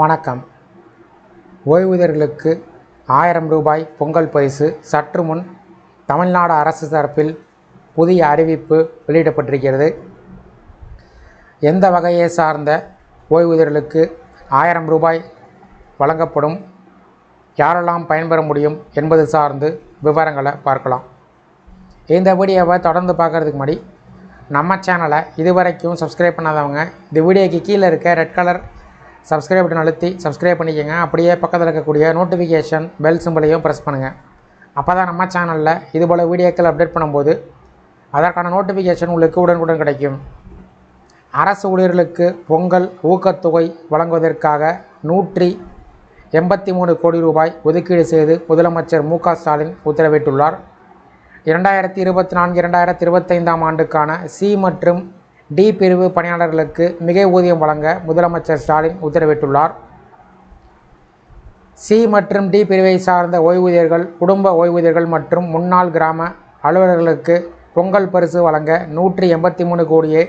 வணக்கம். ஓய்வூதியர்களுக்கு ஆயிரம் ரூபாய் பொங்கல் பரிசு சற்று முன் தமிழ்நாடு அரசு தரப்பில் புதிய அறிவிப்பு வெளியிடப்பட்டிருக்கிறது. எந்த வகையை சார்ந்த ஓய்வூதியர்களுக்கு ஆயிரம் ரூபாய் வழங்கப்படும்? யாரெல்லாம் பயன்பெற முடியும் என்பது சார்ந்து விவரங்களை பார்க்கலாம். இந்த வீடியோவை தொடர்ந்து பார்க்குறதுக்கு முன்னாடி நம்ம சேனலை இதுவரைக்கும் சப்ஸ்கிரைப் பண்ணாதவங்க இந்த வீடியோக்கு கீழே இருக்க ரெட் கலர் சப்ஸ்கிரைப் பட்டன் அழுத்தி சப்ஸ்கிரைப் பண்ணிக்கோங்க. அப்படியே பக்கத்தில் இருக்கக்கூடிய நோட்டிஃபிகேஷன் பெல் சிம்பிளையும் ப்ரெஸ் பண்ணுங்கள் அப்போ தான் நம்ம சேனலில் இதுபோல் வீடியோக்கள் அப்டேட் பண்ணும்போது அதற்கான நோட்டிஃபிகேஷன் உங்களுக்கு உடனுக்குடன் கிடைக்கும். அரசு ஊழியர்களுக்கு பொங்கல் ஊக்கத்தொகை வழங்குவதற்காக நூற்றி எண்பத்தி மூணு கோடி ரூபாய் ஒதுக்கீடு செய்து முதலமைச்சர் மு ஸ்டாலின் உத்தரவிட்டுள்ளார். இரண்டாயிரத்தி இருபத்தி நான்கு இரண்டாயிரத்தி இருபத்தைந்தாம் ஆண்டுக்கான சி மற்றும் டி பிரிவு பணியாளர்களுக்கு மிகை ஊதியம் வழங்க முதலமைச்சர் ஸ்டாலின் உத்தரவிட்டுள்ளார். சி மற்றும் டி பிரிவை சார்ந்த ஓய்வூதியர்கள் குடும்ப ஓய்வூதியர்கள் மற்றும் முன்னாள் கிராம அலுவலர்களுக்கு பொங்கல் பரிசு வழங்க நூற்றி எண்பத்தி மூணு கோடியே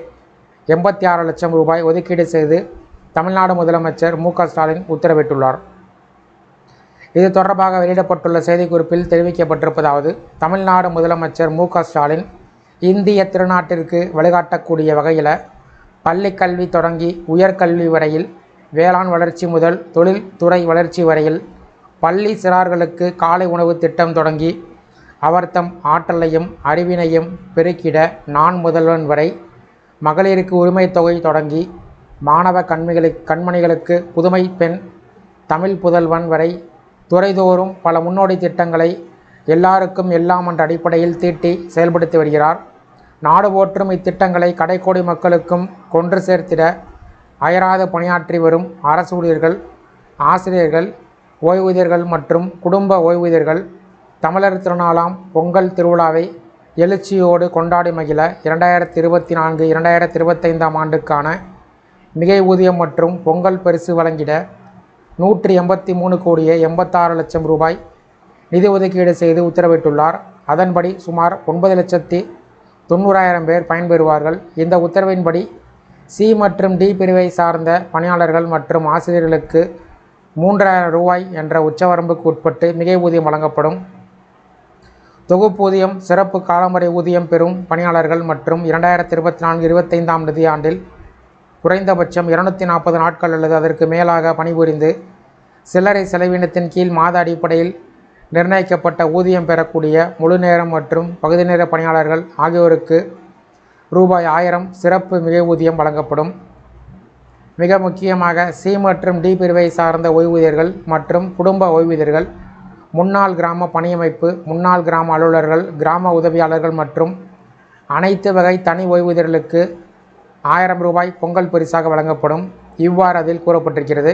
எண்பத்தி ஆறு லட்சம் ரூபாய் ஒதுக்கீடு செய்து தமிழ்நாடு முதலமைச்சர் மு ஸ்டாலின் உத்தரவிட்டுள்ளார். இது தொடர்பாக வெளியிடப்பட்டுள்ள செய்திக்குறிப்பில் தெரிவிக்கப்பட்டிருப்பதாவது தமிழ்நாடு முதலமைச்சர் மு ஸ்டாலின் இந்திய திருநாட்டிற்கு வழிகாட்டக்கூடிய வகையில் பள்ளி கல்வி தொடங்கி உயர்கல்வி வரையில் வேளாண் வளர்ச்சி முதல் தொழில் துறை வளர்ச்சி வரையில் பள்ளி சிறார்களுக்கு காலை உணவு திட்டம் தொடங்கி அவர் தம் ஆற்றலையும் அறிவினையும் பெருக்கிட நான் முதல்வன் வரை மகளிருக்கு உரிமை தொகை தொடங்கி மாணவ கண்மிகளுக்கு கண்மணிகளுக்கு புதுமை பெண் தமிழ் புதல்வன் வரை துறைதோறும் பல முன்னோடி திட்டங்களை எல்லாருக்கும் எல்லாம் என்ற அடிப்படையில் தீட்டி செயல்படுத்தி வருகிறார். நாடு போற்றும் இத்திட்டங்களை கடைக்கோடி மக்களுக்கும் கொன்று சேர்த்திட அயராது பணியாற்றி வரும் அரசு ஊழியர்கள் ஆசிரியர்கள் ஓய்வூதியர்கள் மற்றும் குடும்ப ஓய்வூதியர்கள் தமிழர் திருநாளாம் பொங்கல் திருவிழாவை எழுச்சியோடு கொண்டாடி மகிழ இரண்டாயிரத்தி இருபத்தி நான்கு இரண்டாயிரத்தி இருபத்தைந்தாம் ஆண்டுக்கான மிகை ஊதியம் மற்றும் பொங்கல் பரிசு வழங்கிட நூற்றி எண்பத்தி மூணு கோடியே எண்பத்தாறு லட்சம் ரூபாய் நிதி ஒதுக்கீடு செய்து உத்தரவிட்டுள்ளார். அதன்படி சுமார் ஒன்பது லட்சத்தி தொண்ணூறாயிரம் பேர் பயன்பெறுவார்கள். இந்த உத்தரவின்படி சி மற்றும் டி பிரிவை சார்ந்த பணியாளர்கள் மற்றும் ஆசிரியர்களுக்கு மூன்றாயிரம் ரூபாய் என்ற உச்சவரம்புக்கு உட்பட்டு மிகை ஊதியம் வழங்கப்படும். தொகுப்பூதியம் சிறப்பு காலமுறை ஊதியம் பெறும் பணியாளர்கள் மற்றும் இரண்டாயிரத்தி இருபத்தி நான்கு இருபத்தைந்தாம் நிதியாண்டில் குறைந்தபட்சம் இருநூத்தி நாற்பது நாட்கள் அல்லது அதற்கு மேலாக பணிபுரிந்து சில்லறை செலவினத்தின் கீழ் மாத அடிப்படையில் நிர்ணயிக்கப்பட்ட ஊதியம் பெறக்கூடிய முழு நேரம் மற்றும் பகுதி நேர பணியாளர்கள் ஆகியோருக்கு ரூபாய் ஆயிரம் சிறப்பு மிக ஊதியம் வழங்கப்படும். மிக முக்கியமாக சி மற்றும் டி பிரிவை சார்ந்த ஓய்வூதியர்கள் மற்றும் குடும்ப ஓய்வூதியர்கள் முன்னாள் கிராம பணியமைப்பு முன்னாள் கிராம அலுவலர்கள் கிராம உதவியாளர்கள் மற்றும் அனைத்து வகை தனி ஓய்வூதியர்களுக்கு ஆயிரம் ரூபாய் பொங்கல் பரிசாக வழங்கப்படும். இவ்வாறு அதில் கூறப்பட்டிருக்கிறது.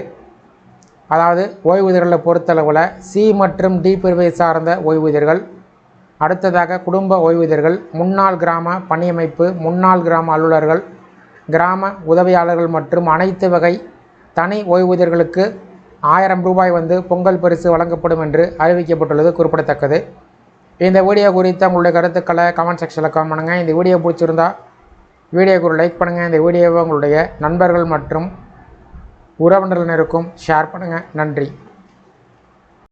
அதாவது ஓய்வூதியர்களை பொறுத்தளவில் சி மற்றும் டி பிரிவை சார்ந்த ஓய்வூதியர்கள். அடுத்ததாக குடும்ப ஓய்வூதியர்கள் முன்னாள் கிராம பணியமைப்பு முன்னாள் கிராம அலுவலர்கள் கிராம உதவியாளர்கள் மற்றும் அனைத்து வகை தனி ஓய்வூதியர்களுக்கு ஆயிரம் ரூபாய் வந்து பொங்கல் பரிசு வழங்கப்படும் என்று அறிவிக்கப்பட்டுள்ளது குறிப்பிடத்தக்கது. இந்த வீடியோ குறித்த உங்களுடைய கருத்துக்களை கமெண்ட் செக்ஷனில் கமெண்ட் பண்ணுங்கள் இந்த வீடியோ பிடிச்சிருந்தால் வீடியோக்கு ஒரு லைக் பண்ணுங்கள் இந்த வீடியோவை உங்களுடைய நண்பர்கள் மற்றும் உறவினர்களுக்கும் ஷேர் பண்ணுங்கள் நன்றி.